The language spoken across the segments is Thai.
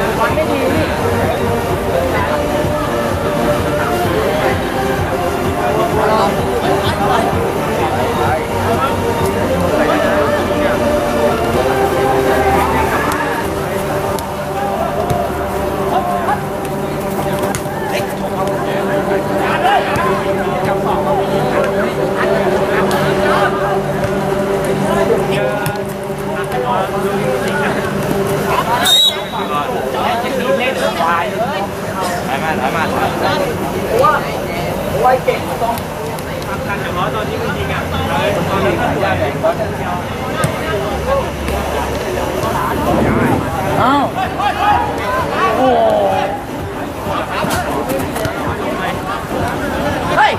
ยขึ้นกลางมาเลยเฮ้ยก็ก็ก็วันไม่ดีนี่ ถอยมาถอยมาถอยมา ว่าเก่งต้อง กันอย่างน้อยตอนนี้มันยิงอะตอนนั้นก็ได้ อ้าวโอ้เฮ้ย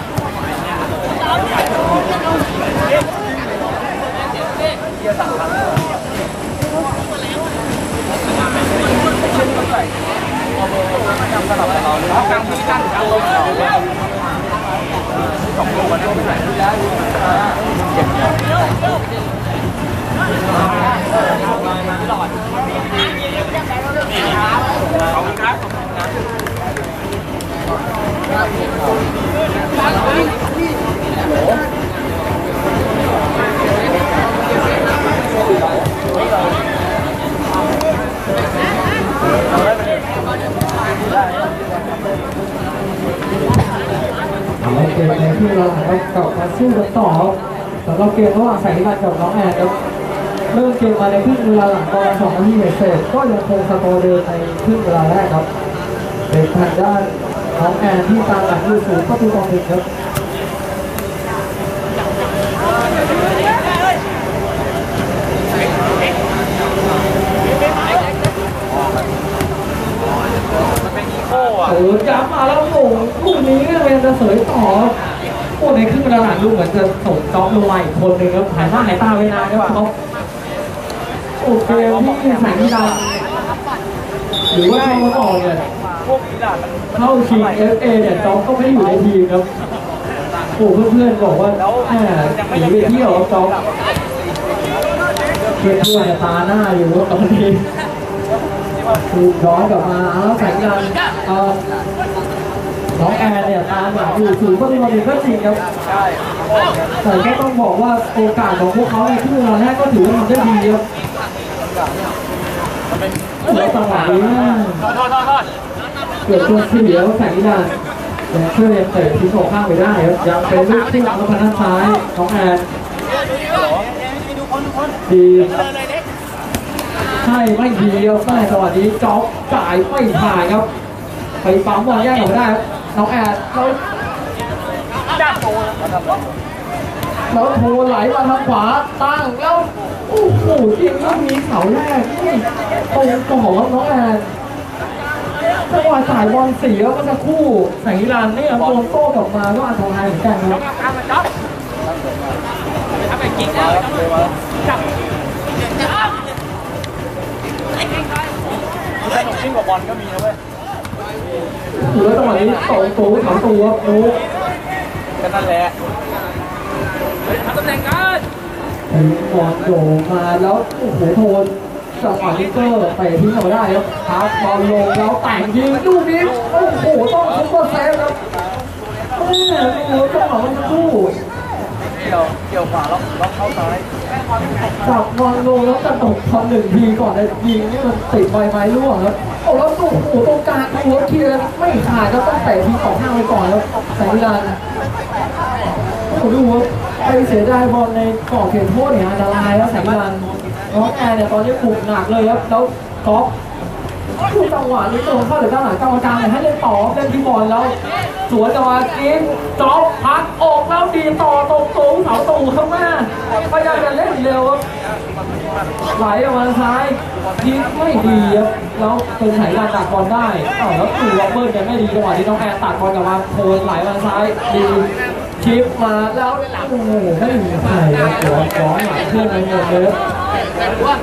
เอากลางทีกั้นกลางลงสองสองลูกวันนี้ไหนขอบคุณครับ เอาเกมในที่เราเรากลับมาสู้กันต่อสำหรับเก มระหว่างสายการกับน้องแอนครับเริ่มเกมมาในครึ่งเวลาหลังตอนสองนาทีเศษก็ยังคงสกอร์เดิมในครึ่งเวลาแรกครับเป็นทางด้านน้องแอนที่ตามหลังอยู่สูงประตูต่อหนึ่งครับโอ้อะโอ้จับมาแล้วโอ้ลูกนี้เนี่ยมันจะเสยต่อ โอ้ในครึ่งเวลาหลังดูเหมือนจะส่งจ็อบลงมาอีกคนหนึ่งครับหายหน้าหายตาไปนานครับเขาโอ้เกมที่แสงดาหรือว่าเขาต่อเนี่ยพวกนี้ล่ะมันเข้าชิง FA เนี่ยจ็อบก็ไม่ได้อยู่ในทีมครับโอ้เพื่อนๆบอกว่าแหมหนีไปเที่ยวจ็อบเพื่อนๆตาหน้าอยู่ครับตอนนี้ถูกย้อนกลับมาแล้วแสงดาวเอ่อ น้องแอร์เนี่ยตามหลังอยู่สูงก็มีความเป็นก็จริงครับใช่แต่ก็ต้องบอกว่าโอกาสของพวกเขาในครึ่งเวลาแรกก็ถือว่าทำได้ดีครับเป็นแล้วจังหวะนี้เกิดตัวเสียแล้วแสงนิรันแต่เพื่อนยังเตะทิ้งออกข้างไปได้ครับยังเป็นลูกที่รับพนันซ้ายน้องแอนดีใช่ไม่ดีครับไม่จังหวะนี้จ็อบจ่ายไม่ผ่านครับไปปั๊มบอลแย่งออกมาได้ครับ น้องแอนแล้วจ้าโตแล้วโทรไหลมาทางขวาตั้งแล้วโอ้โหจริงลูกนี้เสาแรกนี่ตรงกรอบครับน้องแอนจังหวะจ่ายบอลเสียเมื่อสักครู่แสงนิรันดร์เนี่ยโดนโต้กลับมาก็อันตรายเหมือนกันครับจ๊อบไอ้กิ๊กแล้วจับสนุกยิ่งกว่าบอลก็มีนะเว้ย แล้วจังหวะนี้สองตัวสามตัวโอ้ก็นั่นแหละทำตำแหน่งกันเป็นบอลโด่งมาแล้วโอ้โหโทนจังหวะนี้ก็เตะทิ้งออกมาได้ครับพาบอลลงแล้วแต่งยิงลูกนี้โอ้โหต้องซุปเปอร์เซฟครับแม่โอ้โหจังหวะมันสักครู่เกี่ยวเกี่ยวขวาล็อกล็อกเข้าซ้ายจับบอลลงแล้วกระตกทำหนึ่งทีก่อนจะยิงนี่มันติดใบไม้ร่วงครับโอ้แล้วโอ้โหตรงกลางหัวเคลียร์ไม่ขาดก็ต้องเตะทีสองห้างไปก่อนแล้วแสงวิลานโอ้โหดูว่าไปเสียดายบอลในกรอบเขตโทษเนี่ยอันตรายแล้วแสงวิลานน้องแอร์เนี่ยตอนนี้บุกหนักเลยครับแล้วก๊อฟดูจังหวะนี้ตรงเข้าถึงด้านหลังกรรมการเนี่ยให้เล่นต่อเล่นที่บอลแล้ว สวนจังหวะนี้จ๊อบพักออกแล้วดีต่อตรงตรงเสาตูข้างหน้าพยายามจะเล่นเร็วครับไหลออกมาซ้ายยิงไม่ดีครับแล้วเป็นสายการตัดบอลได้อ้าวแล้วตูล็อบเบิร์นยังไม่ดีจังหวะที่น้องแอนตัดบอลกลับมาโคนไหลมาซ้ายดีชิปมาแล้วโอ้โหไม่มีใครครับย้อนย้อนหลังเพื่อนไปหมดเลยครับ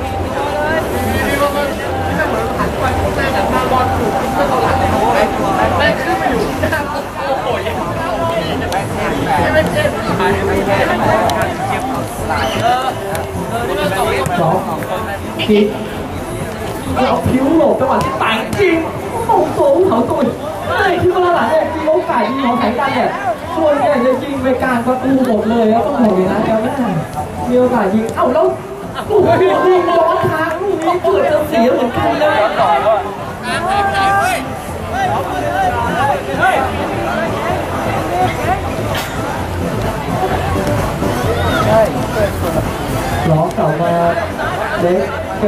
สองกิกเราผิวหลบจังหวะที่แต่งจริงโอ้โหเขาตุยไม่คือเวลาหลังเนี่ยมีโอกาสยิงของสายกันเนี่ยส่วนใหญ่จะยิงไปกลางประตูหมดเลยครับต้องบอกอย่างนั้นครับมีโอกาสยิงเอ้าแล้วโอ้โหยิงย้อนทางลูกนี้เกือบจะเสียเหมือนกันเลย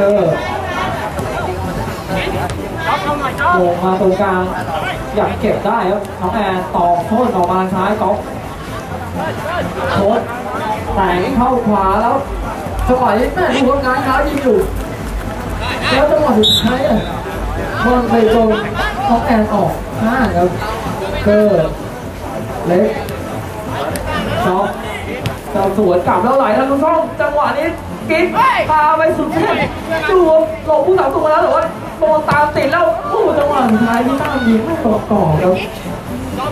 อร์ลงมาตรงกลางอยากเก็บได้ครับน้องแอนต่อโทษออกมาซ้ายก๊อฟโคตแต่งเข้าขวาแล้วจังหวะนี้แม่ดูคนงานเท้ายิงอยู่แล้วจังหวะสุดท้ายบอลไปตรงน้องแอนออกข้างครับเกอร์เล็กช็อปเจ้าสวนกลับแล้วไหลทางตรงช่องจังหวะนี้ กิ๊กพาไปสุดที่ดูหลบผู้สาวตัวแล้วแต่ว่าโดนตามติดแล้วโอ้จังหวะสุดท้ายที่ตั้งยิงไม่ตกต่อครับ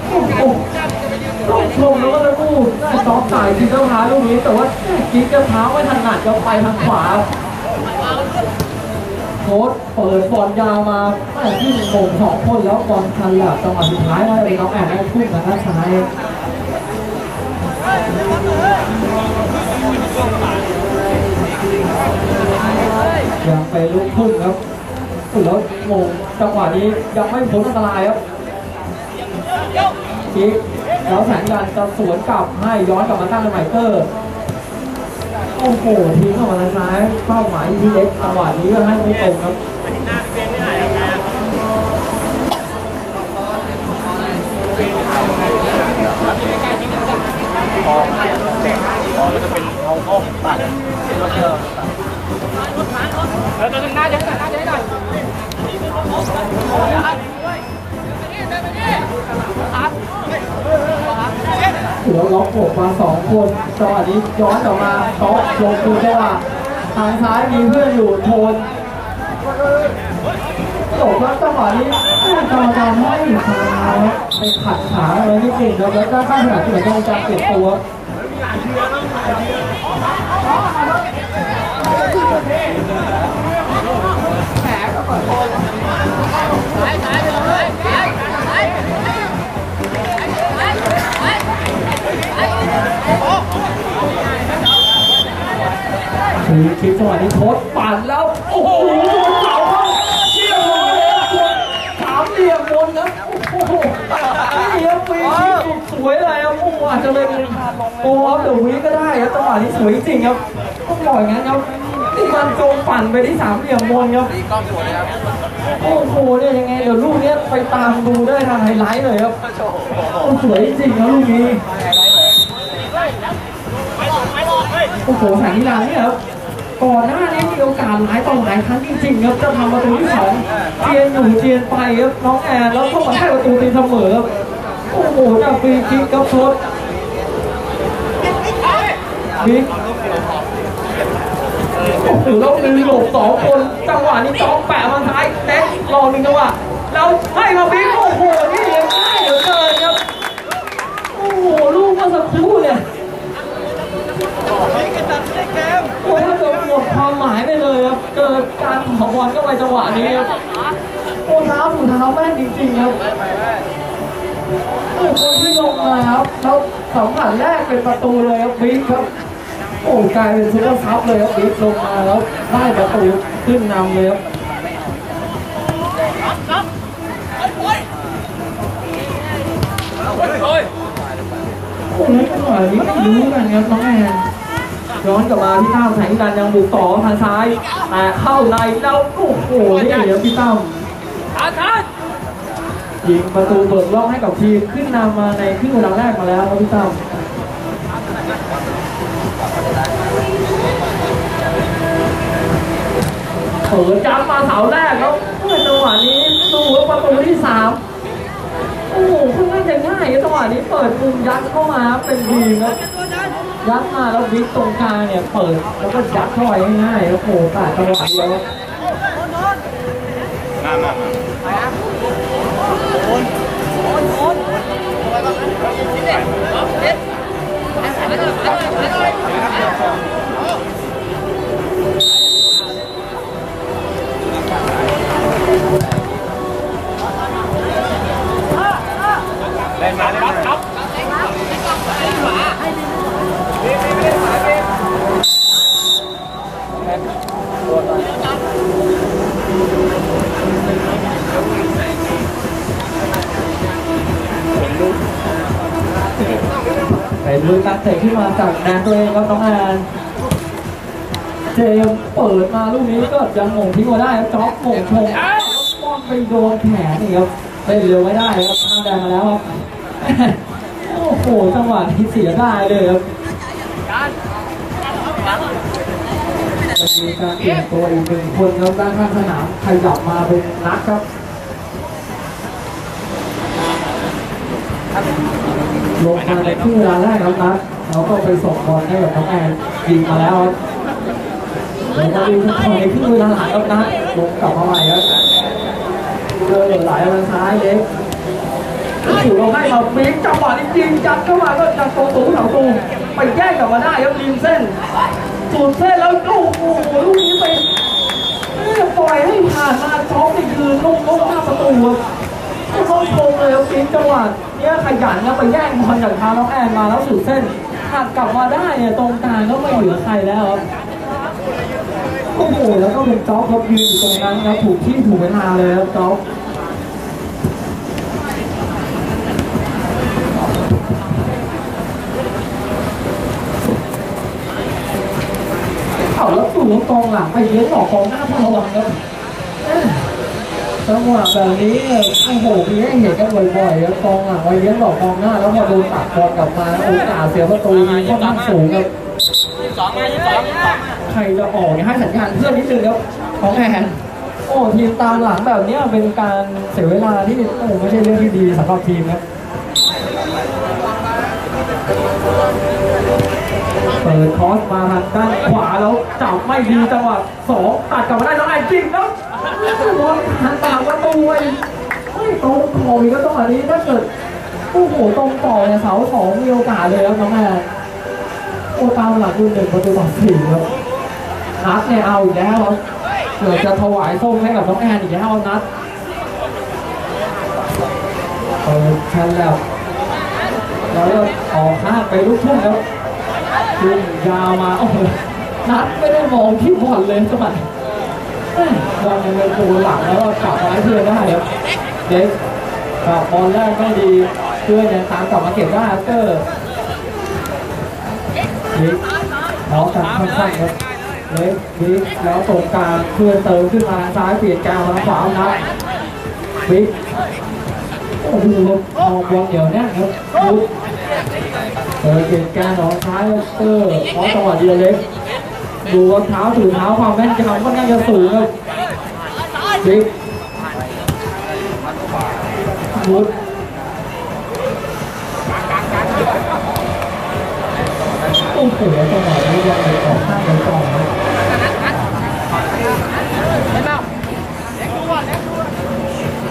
โอ้โหต้องชมแล้วก็จะพูดได้ซ้อมสายทีเจ้าท้ายลูกนี้แต่ว่ากิ๊กจะเท้าไม่ถนัดก็ไปทางขวาโค้ดเปิดบอลยาวมาแม่ที่โง่งสองคนแล้วบอลทันแหละจังหวะสุดท้ายได้เป็นน้องแอนได้พุ่งทางด้านซ้าย ยังไปลุกขึ้นครับแล้วงงจังหวะนี้ยังไม่พ้นอันตรายครับคิกแล้วแสงยันจะสวนกลับให้ย้อนกลับมาตั้งในไมเตอร์โอ้โหทิ้งเข้ามาทางซ้ายเป้าหมายที่เล็กจังหวะนี้ก็ให้ไม่ตรงครับ ถือว่าล็อกหกมาสองคนจังหวะนี้ย้อนกลับมาต๊อกลงคือจังหวะทางซ้ายมีเพื่อนอยู่โทนจบแล้วจังหวะนี้กรรมการไม่ฟาวไปขัดขาอะไรนิดหนึ่งครับแล้วก็ข้างขนาดที่เหมือนกรรมการเปลี่ยนตัวคื อคลิปจังหวะนี้โคตรปั่นแล้ว โอ้โหเสาเข้าเรียบร้ยเลยครับสามเหลี่ยมบนครับโอ้โหนี่ครับฟรีคิกสุดสวยเลยครับโอ้โหอาจจะเป็นโอ้ออฟเดอะวีก็ได้ครับจังหวะนี้สวยจริงครับต้องบอกอยงั้นครับนี่มันโจมปั่นไปที่สามเหลี่ยมบนครับตีกล้องสวยครับโอ้โหเนี่ยยังไงเดี๋ยวลูกเนี้ยไปตามดูได้ทางไฮไลท์เลยครับโอ้สวยจริงครับลูกนี้โอ้โหแสงนิรันดร์เนี่ยครับ ก่อนหน้านี้มีโอกาสหลายต่อหลายครั้งจริงๆครับจะทำประตูที่สองเจียนอยู่เจียนไปครับน้องแอนแล้วก็มาได้ประตูตีเสมอครับโอ้โหจากฟรีคิกครับโทษบิ๊กโอ้โหแล้วมีหลบสองคนจังหวะนี้จ้องแปะมาท้ายเน็ตรอหนึ่งจังหวะแล้วให้มาบิ๊กโอ้โหนี่เลี้ยงง่ายเหลือเกินครับโอ้โหลูกเมื่อสักครู่เนี่ยโอ้ยถ้าเกิดห เลยครับ เกิดการขอบอลก็ไปจังหวะนี้ครับโอ้เท้าถูเท้าแม่นจริงๆครับโอ้คนที่ลงมาครับแล้วสัมผัสแรกเป็นประตูเลยครับบิ๊กครับ โอ้กลายเป็นซุปเปอร์ซับเลยครับบิ๊กลงมาแล้วได้ประตูขึ้นนำเลยครับโอ้ยจังหวะนี้ไม่รู้กันครับน้องแอน ย้อนกลับมาพี่ตั้มแข่งกันยังบุกต่อทางซ้ายแต่เข้าในแล้วโอ้โหนี่เหลือพี่ตั้มทานทานยิงประตูเปิดร่องให้กับทีมขึ้นนำมาในครึ่งเวลาแรกมาแล้วครับพี่ตั้มเปิดย้ำมาเสาแรกแล้วเมื่อจังหวะนี้ดูว่าประตูที่สามโอ้โหค่อนข้างจะง่ายครับจังหวะนี้เปิดมุมยัดเข้ามาครับเป็นทีมครับ ยัดมาแล้ววิกตรงกลางเนี่ยเปิดแล้วก็ยัดเข้าไปง่ายๆครับโอ้โหแต่จังหวะเดียวครับมามามาเล่นมาเล่นมาครับเป็น ไปดูการเตะขึ้นมาจากแดนตัวเองครับน้องแอนเจมเปิดมาลูกนี้ก็ยังหม่งทิ้งมาได้ครับจ็อกหม่งชงบอลไปโดนแขนนี่ครับเล่นเร็วไม่ได้ครับข้ามแดนมาแล้วครับโอ้โหจังหวะที่เสียได้เลยครับมีการเปลี่ยนตัวอีกหนึ่งคนครับด้านข้างสนามขยับมาเป็นนักครับ ลงมาในครึ่งเวลาแรกครับนัดเราก็ไปส่งบอลให้กับน้องแอนยิงมาแล้วครับลงมาดูทุกคนในครึ่งเวลาหลังครับนัดลงกลับมาใหม่ครับเจอไหลทางซ้ายเล็กถูกเราให้มาปีกจังหวะนี้ยิงจัดเข้ามาก็จัดตัวสูงสองตูไปแย่งกลับมาได้ครับริมเส้นสูดเส้นแล้วโอ้โหลูกนี้ไปเอ้ยปล่อยให้ผ่านมาช็อปนี่คือลูกลูกหน้าประตูครับเข้าชมเลยครับปีนจังหวะ เนี้ยขยันนะไปแย่งบอลจากทางน้องแอนมาแล้วสุดเส้นหักกลับมาได้เนี่ยตรงกลางก็ไม่เหลือใครแล้วครับโอ้โหแล้วก็เป็นจ๊อบครับยืนอยู่ตรงนั้นครับถูกที่ถูกเวลาเลยครับจ๊อบเอาแล้วสู่กองหลังไปเลี้ยงหลอกกองหน้าพลวังครับ จังหวะแบบนี้โอ้โหมีให้เห็นกันบ่อยๆครับกองหลังไว้เลี้ยงดอกกองหน้า แล้วมาโดนตัดบอลกลับมาโอกาสเสียประตูมีค่อนข้างสูงครับสองมายี่สองสองใครจะออกเนี่ยให้สัญญาณเพื่อนนิดนึงครับของแอนโอ้ทีมตามหลังแบบนี้เป็นการเสียเวลาที่โอ้ไม่ใช่เรื่องที่ดีสำหรับทีมครับเปิดคอสมาทางด้านขวาแล้วจับไม่ดีจังหวะสองตัดกลับมาได้น้องแอนจริงครับบอล ทางต่างประตูไปไม่ตรงขอบอีก็ต้องอันนี้ถ้าเกิดโอ้โหตรงต่อเนี่ยเสาสองมีโอกาสเลยครับน้องแอนโอ้ตามหลักดูหนึ่งประตูต่อสี่ครับนัดเนี่ยเอาอีกแล้วเกือบจะถวายส้มให้กับน้องแอนอีกแล้วนัดเปิดแคนแล้วแล้วก็ออกข้างไปลูกทุ่งแล้วยิงยาวมาโอ้โหนัดไม่ได้มองที่บอลเลยสมัย บอลยังเป็นตัวหลังแล้วก็กลับมาเพื่อนได้ครับเด็กกับบอลแรกไม่ดีเพื่อนยังตามกลับมาเก็บได้ครับเตอร์ยิงน้องกันข้างครับเล็กบิ๊กแล้วตรงกลางเพื่อนเติมขึ้นมาซ้ายเปลี่ยนกลางมาขวาเอานะบิ๊กโอ้โหมองบอลเดี่ยวแน่นครับบุ๊กเติมเปลี่ยนกลางน้องซ้ายเตอร์พร้อจังหวะเดียวเล็ก ดูว่าเท้าถือเท้าความแม่นยำค่อนข้างจะสูงครับบิ๊กบุ๊กโอ้โหจังหวะนี้ยังไปออกข้างไปกอนนะ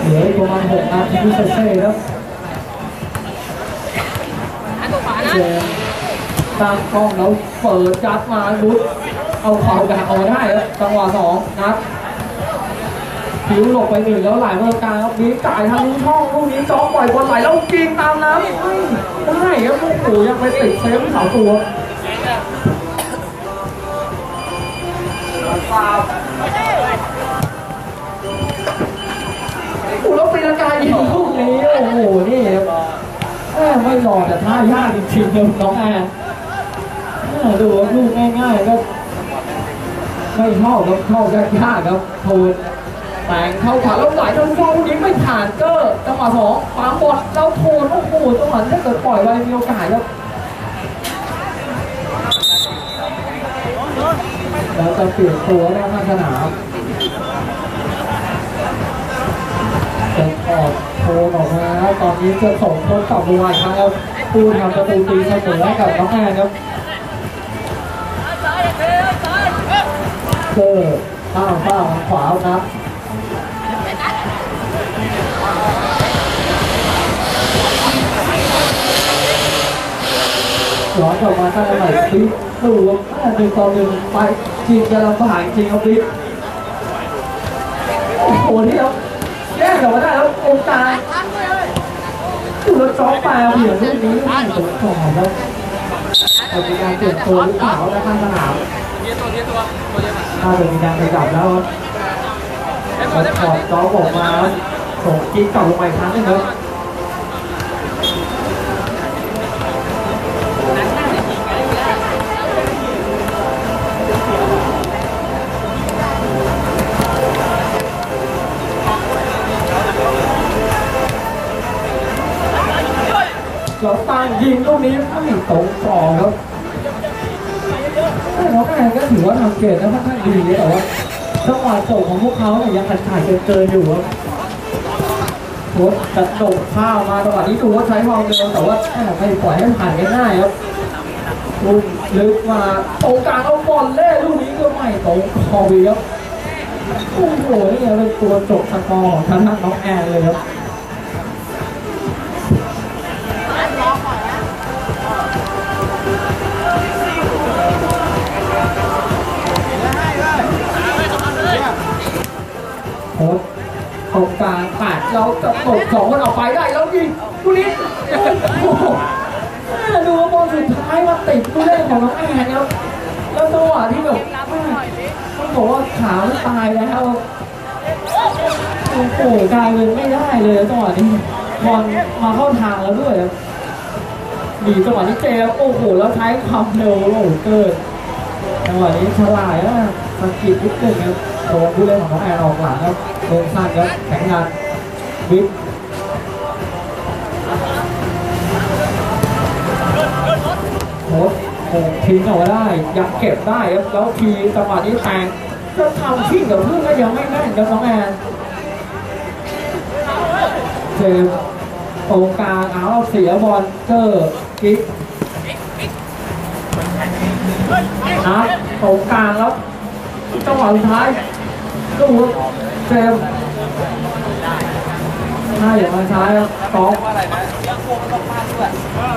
เหลืออีกประมาณ6นาทีเศษครับตั้งกล้องแล้วเปิดจัดมาลุด เอาเข่าดักเอาไว้ได้จังหวะสองนัดผิวหลบไปหนึ่งแล้วไหลมาตรงกลางครับนี้จ่ายทางช่องลูกนี้จ้อปล่อยบอลไหลแล้วยิงตามน้ำได้ครับโอ้โหยังไปติดเซฟสาตัวโอ้โหแล้วปีนกายยิงลูกนี้โอ้โหนี่ครับไม่หล่อแต่ท่ายากจริงๆเลยน้องแอนดูว่าลูกง่ายๆก็ ไม่เข้าครับเข้ายากๆครับโทูนแต่งเข้าขวาแล้วไหลโดนฟอลูกนี้ไม่ผ่านเกอร์จังหวะสองปาบอลแล้าโทนโอ้โหจังหวะถ้าเกิดปล่อยไว้มีโอกาสครับแล้วจะเปลี่ยนตัวไล้มาสนามจะออกโทนออกมาตอนนี้จะส่งโทดกับลูกไม้ครับผู้ทำประตูตีเสมอให้กับน้องแอนครับ เกอข้าวข้าวขวาครับย้อนกลับมาตั้งแต่ไหนปิ๊บดูว่าหนึ่งต่อหนึ่งไปจริงจะลำบากจริงครับปิ๊บโอ้โหนี่ครับแย่แต่ว่าได้แล้วองตาดูแล้วจ้องปลาเหวี่ยงลูกนี้ไม่ถึงก่อแล้วจะมีการเปลี่ยนตัวหรือเปล่าแล้วข้างสนาม ตัวเทียตัวตัวเยอะมากน่าจะมีการขยับแล้วครับถอดจ้องออกมาส่งกิ๊กกลับลงไปครั้งนึงครับเราตั้งยิงลูกนี้ไม่ตรงกรอบครับ ก็ถือว่าทำเกมได้ค่อนข้างดีแต่ว่าจังหวะจบของพวกเขาเนี่ยยังขัดขาดเกินๆอยู่ครับโค้ชกระโดดข้าวมาจังหวะนี้ดูว่าใช้ความเร็วแต่ว่าแอบไปล่อยให้ผ่านง่ายๆครับลูกลึกมาตรงกลางเอาบอลเล่ลูกนี้ก็ไม่ตรงคอวีครับโอ้โหนี่เป็นตัวจบสกอร์ของทางด้านน้องแอนเลยครับ เราจะตกสองคนออกไปได้แล้วยิงลูกนี้โอ้โหดูว่าบอลสุดท้ายมาติดผู้เล่นของน้องแอนครับแล้วจังหวะที่แบบต้องบอกว่าขามันตายแล้วโอ้โหกลายเป็นไม่ได้เลยจังหวะนี้บอลมาเข้าทางแล้วด้วยดีจังหวะนี้เจมโอ้โหแล้วใช้ความเร็วโอ้โหเกินจังหวะนี้ฉลาดแล้วสะกิดนิดนึงครับโดนผู้เล่นของน้องแอนออกหลังครับโดนสั้นครับแข็งงาน บิ๊กโค้ชโอ้ทิ้งเอาไว้ได้ ยังเก็บได้ครับแล้วทีจังหวะนี้แทงจะทำทิ้งกับเพื่อนก็ยังไม่แม่นครับน้องแอนเจมส์ตรงกลางเอาเสียบอลเจอกิ๊กนะตรงกลางแล้วจังหวะสุดท้ายดูเจม หน้าอย่างมาใช้าครับสองว่าอะไรนะเรื่องพวกมันต้องพลาดด้วย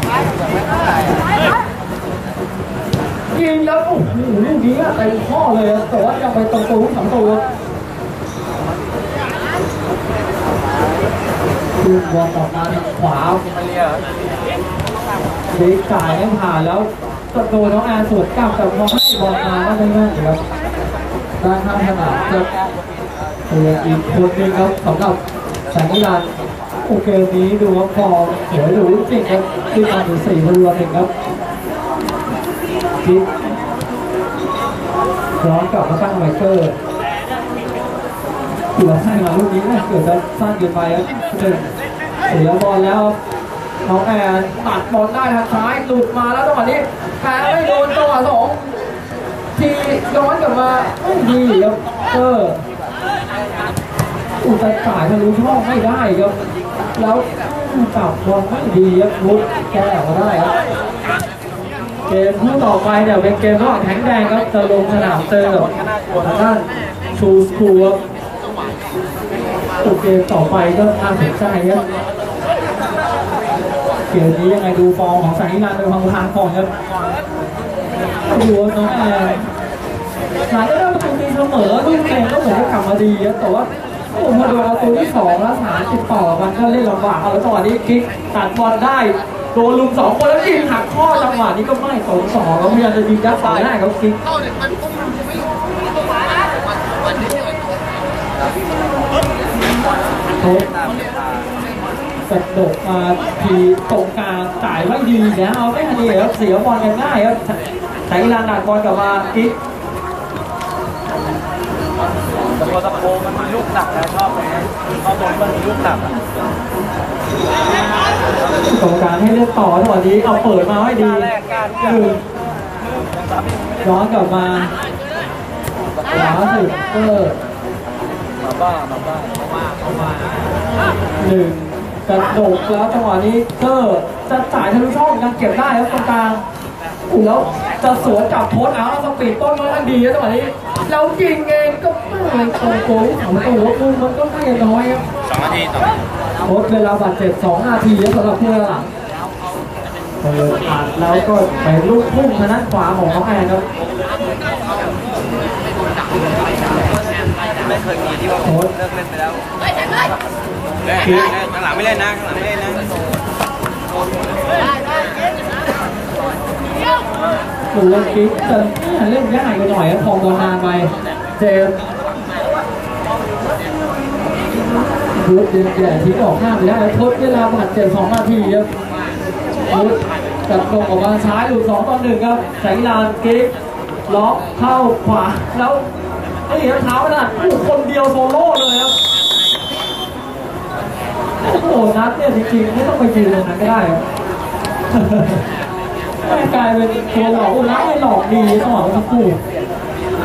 ไม่ได้ยิงแล้วโอ้โหลูกนี้อะเต็มข้อเลยอะแต่ว่ายังไปตรงตัวสองตัวคือบอลออกมาขวาเรียเด็กจ่ายไม่ผ่านแล้วจะโดนน้องแอนสวนกลับแต่พอให้บอลมาก็ไม่แม่นครับด้านข้างสนามจะเป็นอีกคนนึงครับสำหรับ สงนิรันด์โอเคนี้ดูว่าฟอสวยหรูจริงครับขึ้นมาถึงสี่ระตูต่อหนึ่งครับคิดย้อนกลับมาตั้งไมเคิลถือว่าให้มาลูกนี้นะเกิดจะสั้นเกินไปครับเสียบอลแล้วน้องแอนตัดบอลได้ทางซ้ายหลุดมาแล้วจังหวะนี้แพ้ไม่โดนจังหวะสองทีย้อนกลับมาไม่ดีครับเออ อุตส่าห์ทะลุช่องไม่ได้ครับ แล้วจับบอลไม่ดีครับลุกแก้ออกมาได้ครับเกมคู่ต่อไปเนี่ยเป็นเกมระหว่างแข็งแดงครับจะลงสนามเจอกับทางด้านชูสคูครับเกมต่อไปก็น่าสนใจครับเกมนี้ยังไงดูฟอร์มของสายนิรันดร์โดยพังทางก่อนครับดูน้องแอนหลังได้ประตูตีเสมอลูกเกมก็เหมือนจะกลับมาดีครับแต่ว่า อ้โหพอโดนประตูที่สองแล้วสามติดต่อมันก็เล่นลำบากเอาแล้วจังหวะนี้คิกตัดบอลได้โดนลุมสองคนแล้วยิงหักข้อจังหวะนี้ก็ไม่ตรงสองแล้วพยายามจะยิงยัดสายได้ครับคิกโค้ชกระโดดมาทีตรงกลางจ่ายไม่ดีนะเอาไม่ทันดีครับเสียบอลกันง่ายครับสายลานดัดบอลกลับมาคิก แต่พอตะโพมันมีลูกหนักนะชอบไหมเขาโดนมันมีลูกหนักอะกรรมการให้เล่นต่อจังหวะนี้เอาเปิดมาให้ดีแรกการคือย้อนกลับมาขวาสุดเออบ้ามาบ้าหนึ่งกระโดดแล้วจังหวะนี้เกอร์จะจ่ายทะลุช่องยังเก็บได้ครับตรงกลางอู้แล้วจะสวนกับโพสต์เอาสปีดต้นค่อนข้างดีครับจังหวะนี้แล้วยิงเองก็ ไม่เลยโกงโกงสองตัวลูกมันก็ไม่น้อยครับสองนาทีต่อโพสต์เวลาบาดเจ็บ2นาทีครับสำหรับผู้หลังเปิดผ่านแล้วก็ไปลูกพุ่งทางด้านขวาของน้องแอนครับไม่เคยมีที่ว่าโพสต์เลิกเล่นไปแล้วเล่นเล่นข้างหลังไม่เล่นนะข้างหลังไม่เล่นนะดูว่ากิ๊กจะเล่นยากไปหน่อยครับพอบอลนานไป เจมส์ พุทธเดียทิ้งออกข้างไปแล้วแล้วทดเวลาบาดเจ็บ2นาทีครับพุทธจับตรงออกมาซ้ายหลุด2ต่อ1ครับแสงลานกิ๊กล็อกเข้าขวาแล้วไอ้เหนียเท้าขนาดผู้คนเดียวโซโล่เลยครับโอ้โหนัดเนี่ยจริงๆไม่ต้องไปยืนตรงนั้นก็ได้ครับกลายเป็นตัวหลอกอุลักไม่หลอกดีต้องบอกว่าทั้งคู่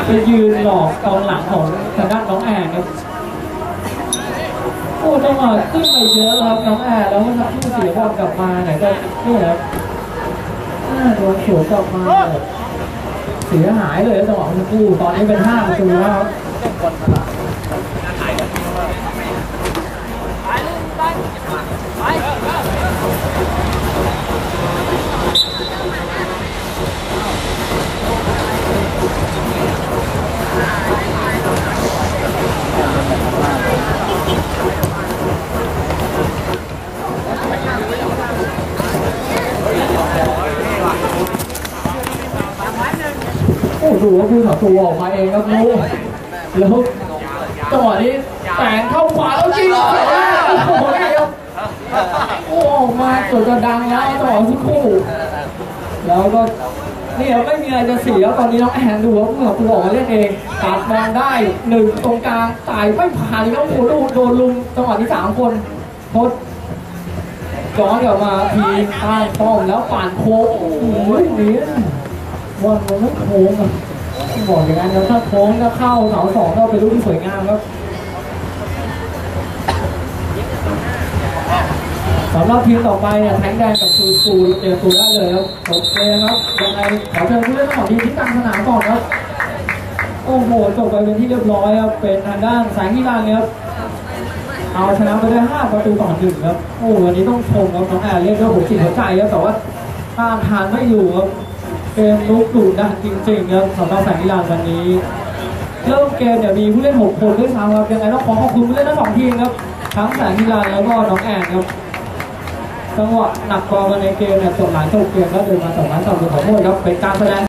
ไปยืนหลอกกองหลังของทางด้านน้องแอนครับ พูดจังหวะขึ้นไปเยอะครับน้องแอาแล้วก็ทับที่เสียบอลกลับมาไหนก็นี่ครับอ่าโดนสวนกลับมาเสียหายเลยจังหวะทั้งคู่ตอนนี้เป็นห้าประตูแล้วครับ อ้ดูว่าผู้สาตัวออกมาเองครับลูกแล้วจังหวะนี้แต่งเข้าขวาแล้วยิงโอ้โหครับโอ้อกมาจนจะดังแล้วจังหวะทุกคู่แล้วก็นี่ครับไม่มีอะไรจะเสียตอนนี้น้องแอนดูว่าผู้สาตัวออกมาเล่นเองตัดบอลได้หนึ่งตรงกลางจ่ายไม่ผ่านเลยครับโอ้โหดูโดนลุมจังหวะที่สามคนโคตย้อนกลับมาทีข้างป้อมแล้วปั่นโค้งโอ้โหนี่บอลมันไม่โค้งอะ บอกอย่างนั้นแล้วถ้าโค้งก็เข้าเสาสองก็เป็นลูกที่สวยงามครับสำหรับทีมต่อไปเนี่ยแทงแดงกับซูซูเจอตัวได้เลยครับโอเคครับยังไงขอเชิญผู้เล่นทั้งสองทีมที่กลางสนามก่อนครับโอ้โหจบไปเป็นที่เรียบร้อยครับเป็นทางด้านแสงกีฬานี่ยครับเอาชนะไปได้5ประตูต่อหนึ่งครับโอ้วันนี้ต้องชมครับน้องแอร์เรียกว่าหัวจิตหัวใจครับแต่ว่าต้านทานไม่อยู่ครับ เกมลุกดุดันจริงๆครับสำหรับแสงกีฬาวันนี้เริ่มเกมเนี่ยมีผู้เล่น 6 คนด้วยซ้ำครับยังไงต้องขอขอบคุณผู้เล่นทั้งสองทีมครับทั้งแสงกีฬาแล้วก็น้องแอนครับจังหวะหนักกว่ากันในเกมเนี่ยจบหลายจบเกมแล้วเดินมาสองนัดต่อหนึ่งขอโทษครับเป็นการแสดง